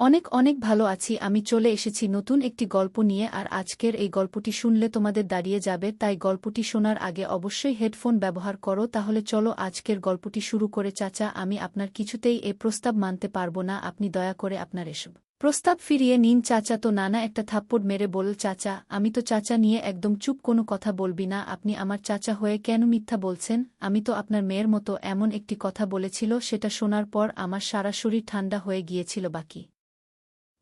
অনেক অনেক ভালো আছি, আমি চলে এসেছি নতুন একটি গল্প নিয়ে আর আজকের এই গল্পটি শুনলে তোমাদের দাঁড়িয়ে যাবে, তাই গল্পটি শোনার আগে অবশ্যই হেডফোন ব্যবহার করো, তাহলে চলো আজকের গল্পটি শুরু করে, চাচা, আমি আপনার কিছুতেই এ প্রস্তাব মানতে পারব না, আপনি দয়া করে আপনার এসব প্রস্তাব ফিরিয়ে নিন, চাচা তো নানা একটা থাপ্পড় মেরে বল চাচা, আমি তো চাচা নিয়ে একদম চুপ কোনো কথা বলবি না, আপনি আমার চাচা হয়ে কেন মিথ্যা বলছেন, আমি তো আপনার মেয়ের মতো এমন একটি কথা বলেছিল, সেটা শোনার পর আমার সারা শরীর ঠান্ডা হয়ে গিয়েছিল বাকি।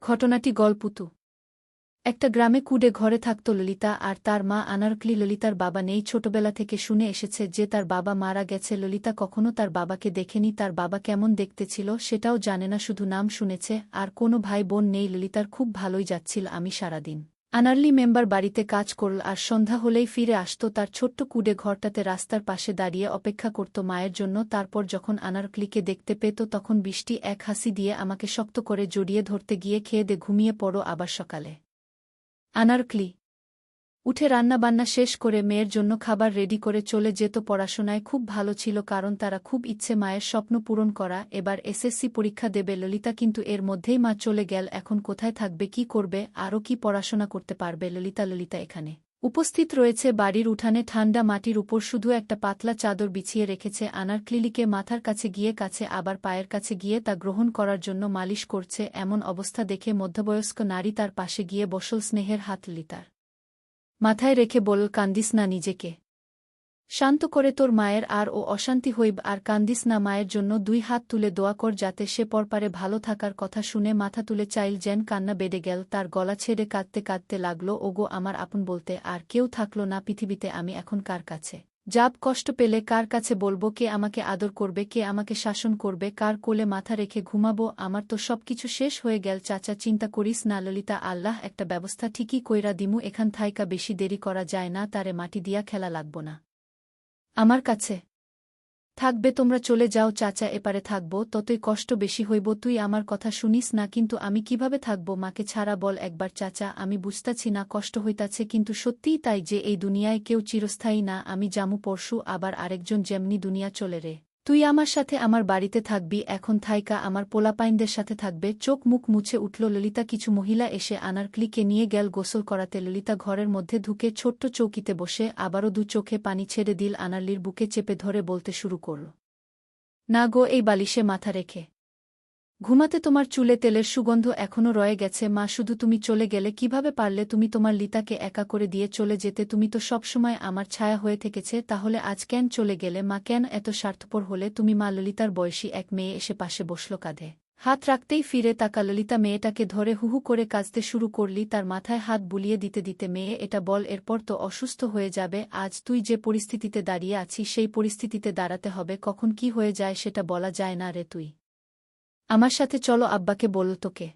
ঘটনাটি গল্পুতু। একটা গ্রামে কুডে ঘরে থাকত ললিতা আর তার মা আনারকলি ললিতার বাবা নেই ছোটবেলা থেকে শুনে এসেছে যে তার বাবা মারা গেছে। ললিতা কখনো তার বাবাকে দেখেনি, তার বাবা কেমন দেখতে ছিল সেটাও জানে না, শুধু নাম শুনেছে, আর কোনো ভাই বোন নেই। ললিতার খুব ভালোই যাচ্ছিল, আমি সারাদিন। আনারলি মেম্বার বাড়িতে কাজ করল আর সন্ধ্যা হলেই ফিরে আসত তার ছোট্ট কুডে ঘরটাতে রাস্তার পাশে দাঁড়িয়ে অপেক্ষা করত মায়ের জন্য। তারপর যখন আনারকলিকে দেখতে পেত, তখন বৃষ্টি এক হাসি দিয়ে আমাকে শক্ত করে জড়িয়ে ধরতে গিয়ে খেয়ে দে ঘুমিয়ে পড়ো আবার সকালে। আনারকলি উঠে রান্নাবান্না শেষ করে মেয়ের জন্য খাবার রেডি করে চলে যেত পড়াশোনায় খুব ভালো ছিল কারণ তারা খুব ইচ্ছে মায়ের স্বপ্ন পূরণ করা। এবার এসএসসি পরীক্ষা দেবে ললিতা কিন্তু এর মধ্যেই মা চলে গেল। এখন কোথায় থাকবে, কি করবে, আরও কি পড়াশোনা করতে পারবে? ললিতা ললিতা এখানে। উপস্থিত রয়েছে বাড়ির উঠানে ঠান্ডা মাটির উপর শুধু একটা পাতলা চাদর বিছিয়ে রেখেছে। আনার ক্লিলিকে মাথার কাছে গিয়ে কাছে, আবার পায়ের কাছে গিয়ে তা গ্রহণ করার জন্য মালিশ করছে। এমন অবস্থা দেখে মধ্যবয়স্ক নারী তার পাশে গিয়ে বসল স্নেহের হাত লিতার মাথায় রেখে বল, কান্দিস না নিজেকে। শান্ত করে তোর মায়ের আর ও অশান্তি হইব আর কান্দিস না মায়ের জন্য দুই হাত তুলে দোয়া কর যাতে সে পরপারে ভালো থাকার কথা শুনে মাথা তুলে চাইল যেন কান্না বেড়ে গেল, তার গলা ছেড়ে কাঁদতে কাঁদতে লাগল, ওগো, আমার আপন বলতে আর কেউ থাকল না পৃথিবীতে, আমি এখন কার কাছে? যাব কষ্ট পেলে কার কাছে বলব কে আমাকে আদর করবে, কে আমাকে শাসন করবে, কার কোলে মাথা রেখে ঘুমাব, আমার তো সবকিছু শেষ হয়ে গেল, চাচা চিন্তা করিস না ললিতা, আল্লাহ একটা ব্যবস্থা ঠিকই কইরা দিমু, এখান থাইকা বেশি দেরি করা যায় না, তারে মাটি দিয়া খেলা লাগব না। আমার কাছে থাকবে, তোমরা চলে যাও, চাচা এপারে থাকব, ততই কষ্ট বেশি হইব, তুই আমার কথা শুনিস না, কিন্তু আমি কীভাবে থাকব, মাকে ছাড়া বল একবার, চাচা, আমি বুঝতাছি না, কষ্ট হইতাছে, কিন্তু সত্যিই তাই যে এই দুনিয়ায় কেউ চিরস্থায়ী না, আমি জামু পরশু, আবার আরেকজন যেমনি দুনিয়া চলে রে। তুই আমার সাথে আমার বাড়িতে থাকবি, এখন থাইকা আমার পোলাপাইনদের সাথে থাকবে। চোখ মুখ মুছে উঠল ললিতা, কিছু মহিলা এসে আনার ক্লিকে নিয়ে গেল গোসল করাতে। ললিতা ঘরের মধ্যে ঢুকে ছোট্ট চৌকিতে বসে আবারও দু চোখে পানি ছেড়ে দিল আনারলির বুকে চেপে ধরে বলতে শুরু করল, না গো, এই বালিশে মাথা রেখে। ঘুমাতে তোমার চুলে তেলের সুগন্ধ এখনও রয়ে গেছে, মা, শুধু তুমি চলে গেলে কীভাবে পারলে তুমি তোমার লিতাকে একা করে দিয়ে চলে যেতে? তুমি তো সবসময় আমার ছায়া হয়ে থেকেছে, তাহলে আজ কেন চলে গেলে? মা, কেন এত স্বার্থপর হলে তুমি মা ললিতার বয়সী এক মেয়ে এসে পাশে বসল কাঁধে? হাত রাখতেই ফিরে তাকা ললিতা, মেয়েটাকে ধরে হুহু করে কাজতে শুরু করলি, তার মাথায় হাত বুলিয়ে দিতে দিতে, মেয়ে, এটা বল, এরপর তো অসুস্থ হয়ে যাবে, আজ তুই যে পরিস্থিতিতে দাঁড়িয়ে আছিস, সেই পরিস্থিতিতে দাঁড়াতে হবে, কখন কি হয়ে যায় সেটা বলা যায় না রে তুই। আমার সাথে চলো আব্বাকে বল তোকে।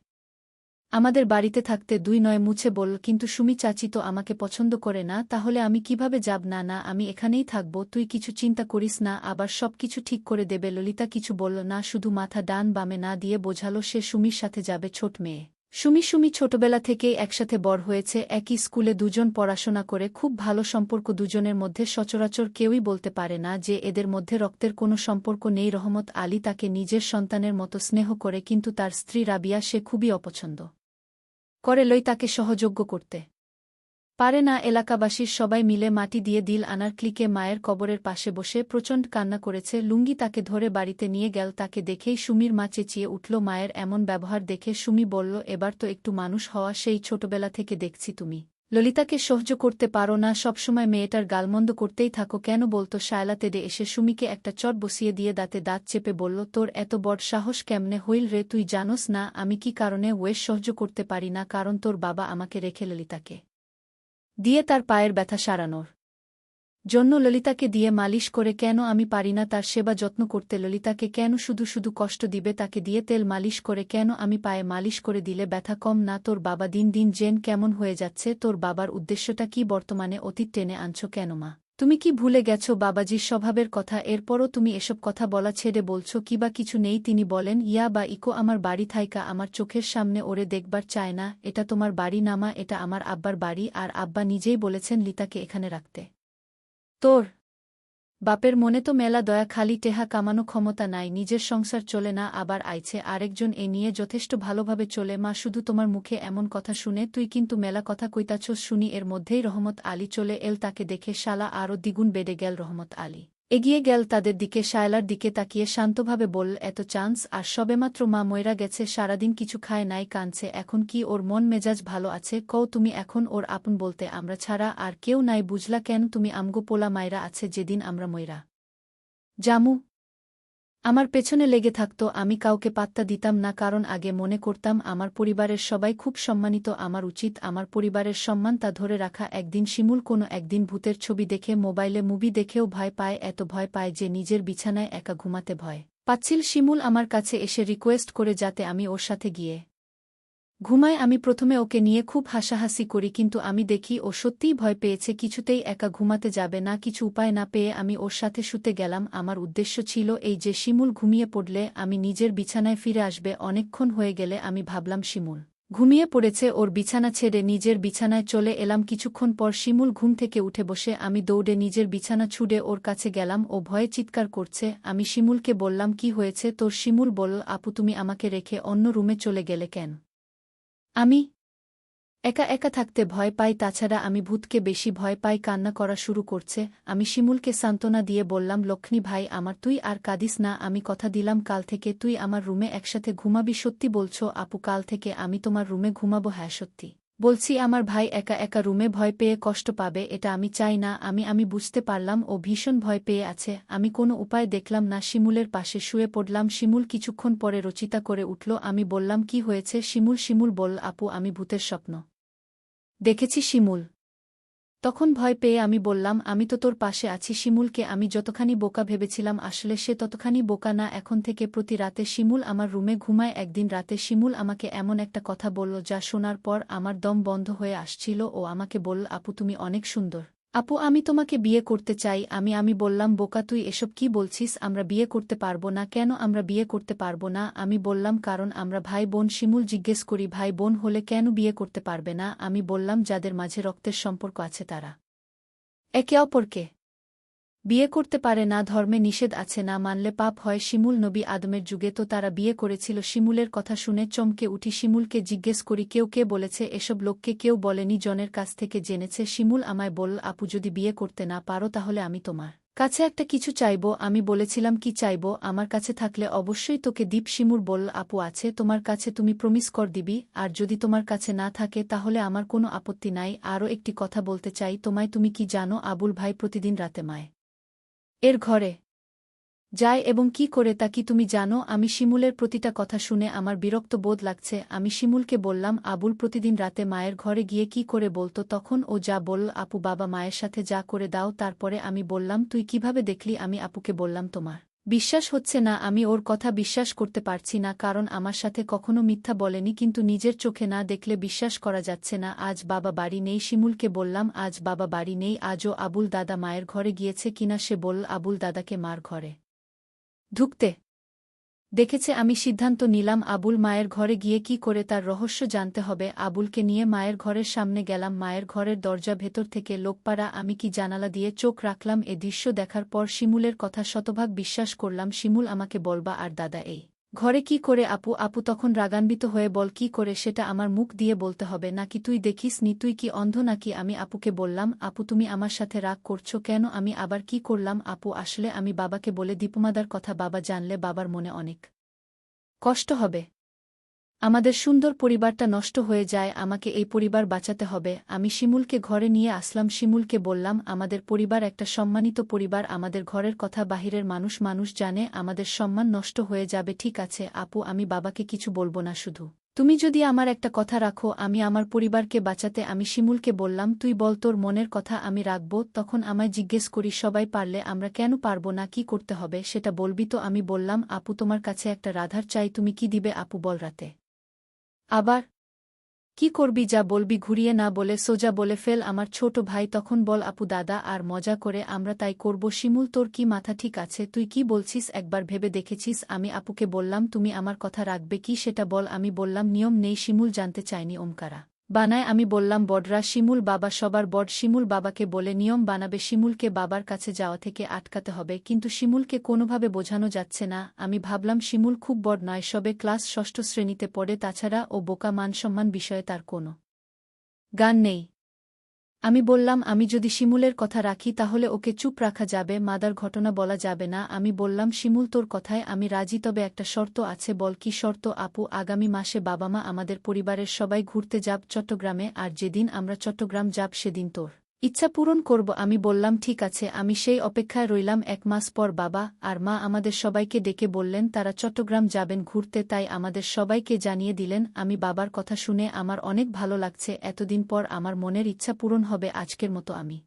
আমাদের বাড়িতে থাকতে দুই নয় মুছে বলল কিন্তু সুমি চাচি তো আমাকে পছন্দ করে না, তাহলে আমি কীভাবে যাব? না না, আমি এখানেই থাকব, তুই কিছু চিন্তা করিস না, আবার সব কিছু ঠিক করে দেবে। ললিতা কিছু বলল, না, শুধু মাথা ডান বামে না দিয়ে বোঝালো, সে সুমির সাথে যাবে, ছোট মেয়ে। সুমি সুমি ছোটবেলা থেকেই একসাথে বড় হয়েছে, একই স্কুলে দুজন পড়াশোনা করে খুব ভালো সম্পর্ক, দুজনের মধ্যে সচরাচর কেউই বলতে পারে না যে এদের মধ্যে রক্তের কোনো সম্পর্ক নেই। রহমত আলী তাকে নিজের সন্তানের মতো স্নেহ করে, কিন্তু তার স্ত্রী রাবিয়া সে খুবই অপছন্দ করে লই তাকে সহযোগ্য করতে। পারে না এলাকাবাসীর সবাই মিলে মাটি দিয়ে দিল আনার ক্লিকে মায়ের কবরের পাশে বসে প্রচণ্ড কান্না করেছে। লুঙ্গি তাকে ধরে বাড়িতে নিয়ে গেল, তাকে দেখেই সুমির মা চেঁচিয়ে উঠল, মায়ের এমন ব্যবহার দেখে সুমি বলল, এবার তো একটু মানুষ হওয়া সেই ছোটবেলা থেকে দেখছি তুমি। ললিতাকে সহ্য করতে পারো না, সবসময় মেয়েটার গালমন্দ করতেই থাকো। কেন বলতো, শায়লা তেডে এসে সুমিকে একটা চট বসিয়ে দিয়ে দাঁতে দাঁত চেপে বলল, তোর এত বড় সাহস কেমনে হইল রে? তুই জানোস না, আমি কি কারণে ওয়েস সহ্য করতে পারি না? কারণ তোর বাবা আমাকে রেখে ললিতাকে দিয়ে তার পায়ের ব্যথা সারানোর। জন্য ললিতাকে দিয়ে মালিশ করে কেন আমি পারি না তার সেবা যত্ন করতে ললিতাকে কেন শুধু শুধু কষ্ট দিবে তাকে দিয়ে তেল মালিশ করে কেন আমি পায়ে মালিশ করে দিলে ব্যথা কম না তোর বাবা দিন দিন জেন কেমন হয়ে যাচ্ছে তোর বাবার উদ্দেশ্যটা কি বর্তমানে অতীত টেনে আনছ কেন মা? তুমি কি ভুলে গেছ বাবাজির স্বভাবের কথা? এরপরও তুমি এসব কথা বলা ছেড়ে বলছ কিবা কিছু নেই, তিনি বলেন, ইয়া বা ইকো, আমার বাড়ি থাইকা, আমার চোখের সামনে ওরে দেখবার চায় না, এটা তোমার বাড়ি নামা, এটা আমার আব্বার বাড়ি, আর আব্বা নিজেই বলেছেন লিতাকে এখানে রাখতে। তোর বাপের মনে তো মেলা দয়া, খালি টেহা কামানো ক্ষমতা নাই, নিজের সংসার চলে না, আবার আইছে আরেকজন এ নিয়ে যথেষ্ট ভালোভাবে চলে। মা, শুধু তোমার মুখে এমন কথা শুনে, তুই কিন্তু মেলা কথা কইতাছ, শুনি এর মধ্যেই রহমত আলী চলে এল তাকে দেখে, শালা আরও দ্বিগুণ বেড়ে গেল রহমত আলী। এগিয়ে গেল তাদের দিকে, শায়লার দিকে তাকিয়ে শান্তভাবে বলল, এত চান্স আর সবেমাত্র মা ময়রা গেছে, সারাদিন কিছু খায় নাই, কাঁদছে, এখন কি ওর মন মেজাজ ভালো আছে? কও, তুমি এখন ওর আপন বলতে, আমরা ছাড়া আর কেউ নাই, বুঝলা কেন তুমি আমগো পোলা মায়রা আছে, যেদিন আমরা ময়রা জামু আমার পেছনে লেগে থাকত, আমি কাউকে পাত্তা দিতাম না, কারণ আগে মনে করতাম আমার পরিবারের সবাই খুব সম্মানিত, আমার উচিত আমার পরিবারের সম্মান তা ধরে রাখা, একদিন শিমুল কোনো একদিন ভূতের ছবি দেখে, মোবাইলে মুভি দেখেও ভয় পায়, এত ভয় পায় যে নিজের বিছানায় একা ঘুমাতে ভয়। পাচ্ছিল শিমুল আমার কাছে এসে রিকোয়েস্ট করে যাতে আমি ওর সাথে গিয়ে ঘুমায়, আমি প্রথমে ওকে নিয়ে খুব হাসাহাসি করি, কিন্তু আমি দেখি ও সত্যিই ভয় পেয়েছে, কিছুতেই একা ঘুমাতে যাবে না, কিছু উপায় না পেয়ে আমি ওর সাথে শুতে গেলাম। আমার উদ্দেশ্য ছিল এই যে শিমুল ঘুমিয়ে পড়লে আমি নিজের বিছানায় ফিরে আসবে, অনেকক্ষণ হয়ে গেলে আমি ভাবলাম শিমুল ঘুমিয়ে পড়েছে, ওর বিছানা ছেড়ে নিজের বিছানায় চলে এলাম। কিছুক্ষণ পর শিমুল ঘুম থেকে উঠে বসে আমি দৌড়ে নিজের বিছানা ছুড়ে ওর কাছে গেলাম। ও ভয়ে চিৎকার করছে, আমি শিমুলকে বললাম, কি হয়েছে? তোর শিমুল বলল, আপু, তুমি আমাকে রেখে অন্য রুমে চলে গেলে কেন? আমি একা একা থাকতে ভয় পাই, তাছাড়া আমি ভূতকে বেশি ভয় পাই। কান্না করা শুরু করছে। আমি শিমুলকে সান্ত্বনা দিয়ে বললাম, লক্ষ্মী ভাই, আমার তুই আর কাদিস না। আমি কথা দিলাম, কাল থেকে তুই আমার রুমে একসাথে ঘুমাবি। সত্যি বলছো, আপু, কাল থেকে আমি তোমার রুমে ঘুমাবো। হ্যাঁ সত্যি। বলছি, আমার ভাই একা একা রুমে ভয় পেয়ে কষ্ট পাবে, এটা আমি চাই না, আমি আমি বুঝতে পারলাম ও ভীষণ ভয় পেয়ে আছে, আমি কোনো উপায় দেখলাম না, শিমুলের পাশে শুয়ে পড়লাম, শিমুল কিছুক্ষণ পরে রচিতা করে উঠল, আমি বললাম, কি হয়েছে শিমুল শিমুল বল আপু, আমি ভূতের স্বপ্ন। দেখেছি শিমুল। তখন ভয় পেয়ে আমি বললাম, আমি তো তোর পাশে আছি শিমুলকে আমি যতখানি বোকা ভেবেছিলাম আসলে সে ততখানি বোকা না। এখন থেকে প্রতি রাতে শিমুল আমার রুমে ঘুমায়। একদিন রাতে শিমুল আমাকে এমন একটা কথা বলল যা শোনার পর আমার দম বন্ধ হয়ে আসছিল ও আমাকে বলল, আপু, তুমি অনেক সুন্দর। আপু, আমি তোমাকে বিয়ে করতে চাই। আমি আমি বললাম, বোকা তুই, এসব কি বলছিস? আমরা বিয়ে করতে পারব না। কেন আমরা বিয়ে করতে পারব না? আমি বললাম, কারণ আমরা ভাই বোন শিমুল জিজ্ঞেস করি, ভাই বোন হলে কেন বিয়ে করতে পারবে না? আমি বললাম, যাদের মাঝে রক্তের সম্পর্ক আছে তারা। একে অপরকে বিয়ে করতে পারে না, ধর্মে নিষেধ আছে না, মানলে পাপ হয়। শিমুল নবী আদমের যুগে তো তারা বিয়ে করেছিল। শিমুলের কথা শুনে চমকে উঠি। শিমুলকে জিজ্ঞেস করি, কেউ কে বলেছে এসব লোককে? কেউ বলেনি জনের কাছ থেকে জেনেছে। শিমুল আমায় বল আপু, যদি বিয়ে করতে না পারো তাহলে আমি তোমার কাছে একটা কিছু চাইব। আমি বলেছিলাম, কি চাইব? আমার কাছে থাকলে অবশ্যই তোকে দীপ। শিমুর বল আপু, আছে। তোমার কাছে তুমি প্রমিস কর দিবি। আর যদি তোমার কাছে না থাকে তাহলে আমার কোনো আপত্তি নাই। আরও একটি কথা বলতে চাই। তোমায় তুমি কি জানো? আবুল ভাই প্রতিদিন রাতে মায়। এর ঘরে। যায় এবং কি করে তা কি তুমি জানো? আমি শিমুলের প্রতিটা কথা শুনে আমার বিরক্ত বোধ লাগছে। আমি শিমুলকে বললাম, আবুল প্রতিদিন রাতে মায়ের ঘরে গিয়ে কি করে বলতো? তখন ও যা বলল, আপু বাবা মায়ের সাথে যা করে দাও। তারপরে আমি বললাম, তুই কীভাবে দেখলি? আমি আপুকে বললাম, তোমার বিশ্বাস হচ্ছে না, আমি ওর কথা বিশ্বাস করতে পারছি না, কারণ আমার সাথে কখনো মিথ্যা বলেনি, কিন্তু নিজের চোখে না দেখলে বিশ্বাস করা যাচ্ছে না, আজ বাবা বাড়ি নেই, শিমুলকে বললাম, আজ বাবা বাড়ি নেই, আজও আবুল দাদা মায়ের ঘরে গিয়েছে কিনা সে বলল, আবুল দাদাকে মার ঘরে। ঢুকতে দেখেছে, আমি সিদ্ধান্ত নিলাম আবুল মায়ের ঘরে গিয়ে কি করে তার রহস্য জানতে হবে। আবুলকে নিয়ে মায়ের ঘরের সামনে গেলাম। মায়ের ঘরের দরজা ভেতর থেকে লোকপাড়া, আমি কি জানালা দিয়ে চোখ রাখলাম? এ দৃশ্য দেখার পর শিমুলের কথা শতভাগ বিশ্বাস করলাম। শিমুল আমাকে বলবা, আর দাদা, এই ঘরে কি করে আপু? আপু তখন রাগান্বিত হয়ে বল, কি করে সেটা আমার মুখ দিয়ে বলতে হবে? নাকি তুই দেখিস নি? তুই কি অন্ধ নাকি? আমি আপুকে বললাম, আপু, তুমি আমার সাথে রাগ করছ কেন? আমি আবার কি করলাম? আপু, আসলে আমি বাবাকে বলে দীপমাদার কথা বাবা জানলে বাবার মনে অনেক কষ্ট হবে। আমাদের সুন্দর পরিবারটা নষ্ট হয়ে যায়, আমাকে এই পরিবার বাঁচাতে হবে। আমি শিমুলকে ঘরে নিয়ে আসলাম, শিমুলকে বললাম, আমাদের পরিবার একটা সম্মানিত পরিবার, আমাদের ঘরের কথা বাহিরের মানুষ মানুষ জানে, আমাদের সম্মান নষ্ট হয়ে যাবে, ঠিক আছে, আপু, আমি বাবাকে কিছু বলব না শুধু। তুমি যদি আমার একটা কথা রাখো, আমি আমার পরিবারকে বাঁচাতে, আমি শিমুলকে বললাম, তুই বল তোর মনের কথা আমি রাখব, তখন আমায় জিজ্ঞেস করি, সবাই পারলে আমরা কেন পারব না, কি করতে হবে? সেটা বলবি তো আমি বললাম, আপু, তোমার কাছে একটা রাধার চাই, তুমি কি দিবে? আপু বল রাতে। আবার? কি করবি যা বলবি ঘুরিয়ে না বলে সোজা বলে ফেল আমার ছোট ভাই, তখন বল আপু, দাদা, আর মজা করে আমরা তাই করব। শিমুল, তোর কি মাথা ঠিক আছে? তুই কি বলছিস? একবার ভেবে দেখেছিস? আমি আপুকে বললাম, তুমি আমার কথা রাখবে কি সেটা বল। আমি বললাম, নিয়ম নেই, শিমুল জানতে চায়নি ওমকারা। বানায়, আমি বললাম, বড়রা শিমুল বাবা, সবার বড় শিমুল বাবাকে বলে নিয়ম বানাবে, শিমুলকে বাবার কাছে যাওয়া থেকে আটকাতে হবে, কিন্তু শিমুলকে কোনোভাবে বোঝানো যাচ্ছে না। আমি ভাবলাম, শিমুল খুব বড় নয়, সবে ক্লাস ষষ্ঠ শ্রেণীতে পড়ে, তাছাড়া ও বোকা মানসম্মান বিষয়ে তার কোনো গান নেই। আমি বললাম, আমি যদি শিমুলের কথা রাখি, তাহলে ওকে চুপ রাখা যাবে, মাদার ঘটনা বলা যাবে না। আমি বললাম, শিমুল, তোর কথায় আমি রাজি, তবে একটা শর্ত আছে, বল কি শর্ত, আপু, আগামী মাসে বাবা মা আমাদের পরিবারের সবাই ঘুরতে যাব চট্টগ্রামে, আর যেদিন আমরা চট্টগ্রাম যাব, সেদিন তোর। ইচ্ছা পূরণ করব, আমি বললাম, ঠিক আছে। আমি সেই অপেক্ষায় রইলাম এক মাস পর বাবা আর মা আমাদের সবাইকে ডেকে বললেন, তারা চট্টগ্রাম যাবেন ঘুরতে। তাই আমাদের সবাইকে জানিয়ে দিলেন, আমি বাবার কথা শুনে আমার অনেক ভালো লাগছে। এতদিন পর আমার মনের ইচ্ছা পূরণ হবে, আজকের মতো আমি।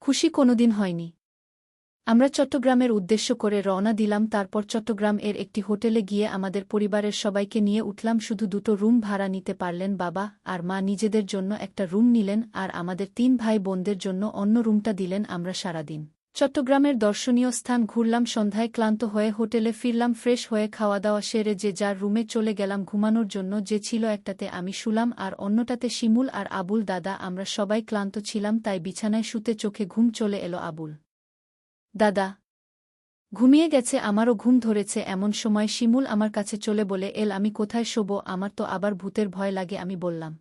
খুশি কোনোদিন হয়নি। আমরা চট্টগ্রামের উদ্দেশ্য করে রওনা দিলাম, তারপর চট্টগ্রাম এর একটি হোটেলে গিয়ে আমাদের পরিবারের সবাইকে নিয়ে উঠলাম। শুধু দুটো রুম ভাড়া নিতে পারলেন বাবা আর মা নিজেদের জন্য একটা রুম নিলেন আর আমাদের তিন ভাই বোনদের জন্য অন্য রুমটা দিলেন আমরা সারাদিন। চট্টগ্রামের দর্শনীয় স্থান ঘুরলাম, সন্ধ্যায় ক্লান্ত হয়ে হোটেলে ফিরলাম, ফ্রেশ হয়ে খাওয়া দাওয়া সেরে যে যার রুমে চলে গেলাম ঘুমানোর জন্য, যে ছিল একটাতে আমি শুলাম আর অন্যটাতে শিমুল আর আবুল দাদা, আমরা সবাই ক্লান্ত ছিলাম তাই বিছানায় শুতে চোখে ঘুম চলে এলো আবুল। দাদা। ঘুমিয়ে গেছে, আমারও ঘুম ধরেছে, এমন সময় শিমুল আমার কাছে চলে বলে, এল, আমি কোথায় শোবো? আমার তো আবার ভূতের ভয় লাগে, আমি বললাম।